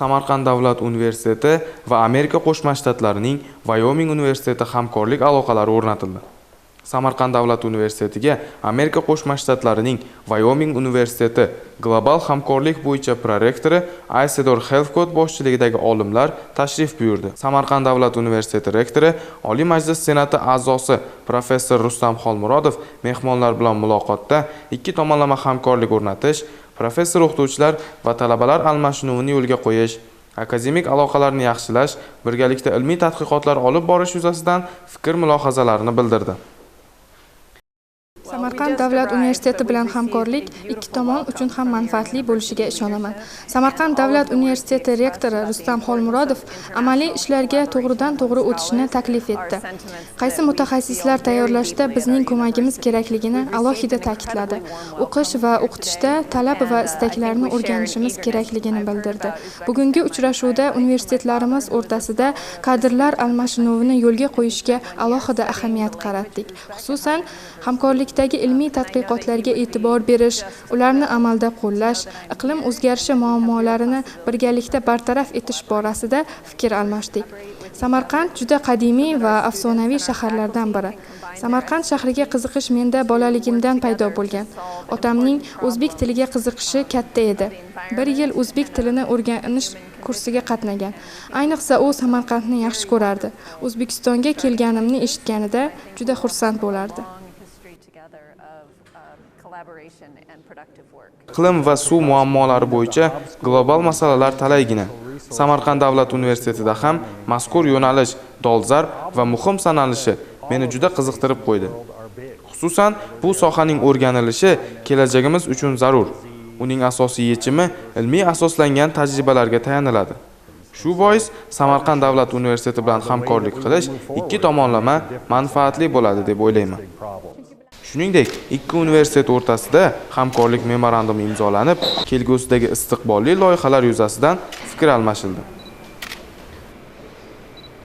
samarqand davlat universiteti va amerika qo'shma shtatlarining vayoming universiteti hamkorlik aloqalari o'rnatildi. Samarqand davlat universitetiga amerika qo'shma shtatlarining vayoming universiteti global hamkorlik bo'yicha prorektori aysedor helfkot boshchiligidagi olimlar tashrif buyurdi. Samarqand davlat universiteti rektori oliy majlis senati a'zosi professor rustam xolmurodov mehmonlar bilan muloqotda ikki tomonlama hamkorlik o'rnatish professor o'qituvchilar va talabalar almashinuvini yo'lga qo'yish akademik aloqalarni yaxshilash birgalikda ilmiy tadqiqotlar olib borish yuzasidan fikr mulohazalarini bildirdi. Samarqand davlat universiteti bilan hamkorlik ikki tomon uchun ham manfaatli bo'lishiga ishonaman. Samarqand davlat universiteti rektori rustam xolmurodov amaliy ishlarga to'g'ridan to'g'ri o'tishni taklif etdi. Qaysi mutaxassislar tayyorlashda bizning ko'magimiz kerakligini alohida ta'kidladi. O'qish va o'qitishda talab va istaklarni o'rganishimiz kerakligini bildirdi. Bugungi uchrashuvda universitetlarimiz o'rtasida kadrlar almashinuvini yo'lga qo'yishga alohida ahamiyat qaratdik. Xususan hamkorlikdagi ilmiy tadqiqotlarga e'tibor berish ularni amalda qo'llash iqlim o'zgarishi muammolarini birgalikda bartaraf etish borasida fikr almashdik. Samarqand juda qadimiy va afsonaviy shaharlardan biri. Samarqand shahriga qiziqish menda bolaligimdan paydo bo'lgan. Otamning o'zbek tiliga qiziqishi katta edi. Bir yil o'zbek tilini o'rganish kursiga qatnagan. Ayniqsa u samarqandni yaxshi ko'rardi. O'zbekistonga kelganimni eshitganida juda xursand bo'lardi. Iqlim va suv muammolari bo'yicha global masalalar talaygina. Samarqand davlat universitetida ham mazkur yo'nalish dolzarb va muhim sanalishi meni juda qiziqtirib qo'ydi. Xususan bu sohaning o'rganilishi kelajagimiz uchun zarur. Uning asosiy yechimi ilmiy asoslangan tajribalarga tayaniladi. Shu bois samarqand davlat universiteti bilan hamkorlik qilish ikki tomonlama manfaatli bo'ladi deb o'ylayman. Shuningdek ikki universitet o'rtasida hamkorlik memorandumi imzolanib kelgusidagi istiqbolli loyihalar yuzasidan fikr almashildi.